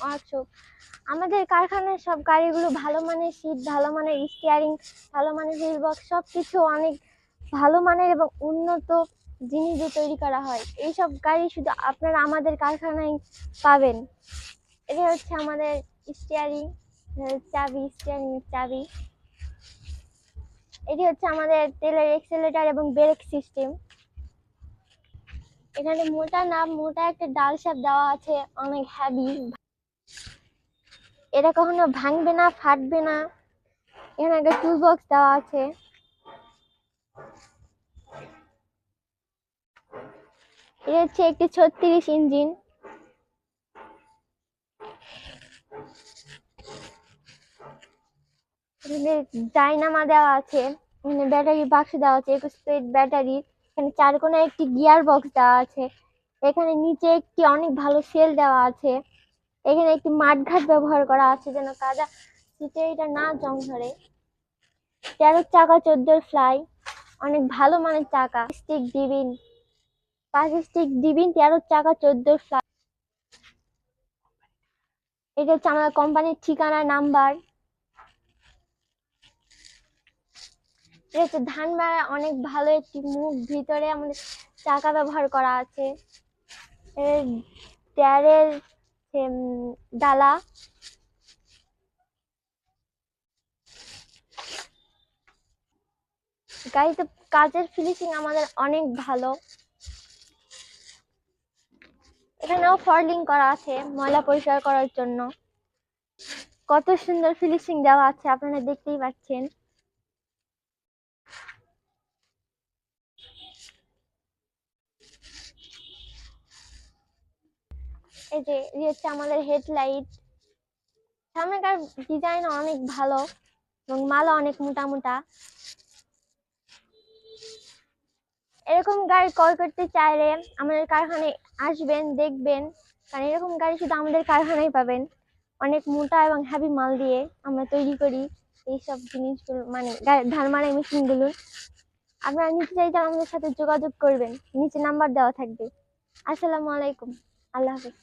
Workshop আমাদের কারখানার সব গাড়িগুলো ভালো মানের সিট ভালো মানের স্টিয়ারিং ভালো মানের হুইল বক্স সব কিছু অনেক ভালো মানের এবং উন্নত জিনিস দিয়ে তৈরি করা হয়। এইসব গাড়ি শুধু আপনারা আমাদের কারখানায় পাবেন। এটা হচ্ছে আমাদের স্টিয়ারিং চাবি স্টিয়ারিং চাবি। এটি হচ্ছে আমাদের তেলের এক্সেলেটার এবং ব্রেক সিস্টেম এখানে মোটা না, মোটা একটা ডাল সাপ দেওয়া আছে, অনেক হ্যাভি এটা কখনো ভাঙবে না, ফাটবে না। এখানে একটা টুল বক্স দেওয়া আছে। এটা হচ্ছে একটি ছত্রিশ ইঞ্জিন। ডাইনামা দেওয়া আছে, এখানে ব্যাটারি বাক্স দেওয়া আছে, একুশ প্লেট ব্যাটারি। এখানে চার কোণায় একটি গিয়ার বক্স দেওয়া আছে। এখানে নিচে একটি অনেক ভালো সেল দেওয়া আছে। এখানে একটি মাঠঘাট ব্যবহার করা আছে যেন কাদা শীতে এটা না জং ধরে তেরো চাকা, চোদ্দোর ফ্লাই অনেক ভালো মানের চাকা। স্টিক দিবিন পাঁচ স্টিক দিবিন তেরো চাকা, চোদ্দোর ফ্লাই এটা হচ্ছে আমাদের কোম্পানির ঠিকানা নাম্বার এটা হচ্ছে ধান মারা অনেক ভালো একটি মুখ। ভিতরে আমাদের চাকা ব্যবহার করা আছে। এর টায়ারের উম, ডালা। গাড়িতে কাজের ফিনিশিং আমাদের অনেক ভালো। এখানেও ফরলিং করা আছে ময়লা পরিষ্কার করার জন্য। কত সুন্দর ফিনিশিং দেওয়া আছে আপনারা দেখতেই পাচ্ছেন। এই যে হচ্ছে আমাদের হেডলাইট সামনেকার ডিজাইন অনেক ভালো এবং মালা অনেক মোটা মোটা। এরকম গাড়ি ক্রয় করতে চাইলে আমাদের কারখানায় আসবেন, দেখবেন। কারণ এরকম গাড়ি শুধু আমাদের কারখানায় পাবেন। অনেক মোটা এবং হ্যাভি মাল দিয়ে আমরা তৈরি করি এইসব জিনিসগুলো মানে ধান মারাই মেশিনগুলো। আপনারা নিতে চাইলে আমাদের সাথে যোগাযোগ করবেন। নিচে নাম্বার দেওয়া থাকবে। আসসালামু আলাইকুম। আল্লাহ হাফিজ।